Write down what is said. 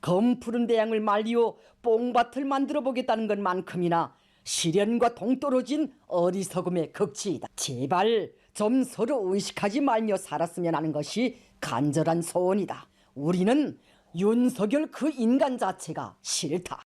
검푸른 대양을 말리어 뽕밭을 만들어 보겠다는 것만큼이나 시련과 동떨어진 어리석음의 극치이다. 제발 좀 서로 의식하지 말며 살았으면 하는 것이 간절한 소원이다. 우리는 윤석열 그 인간 자체가 싫다.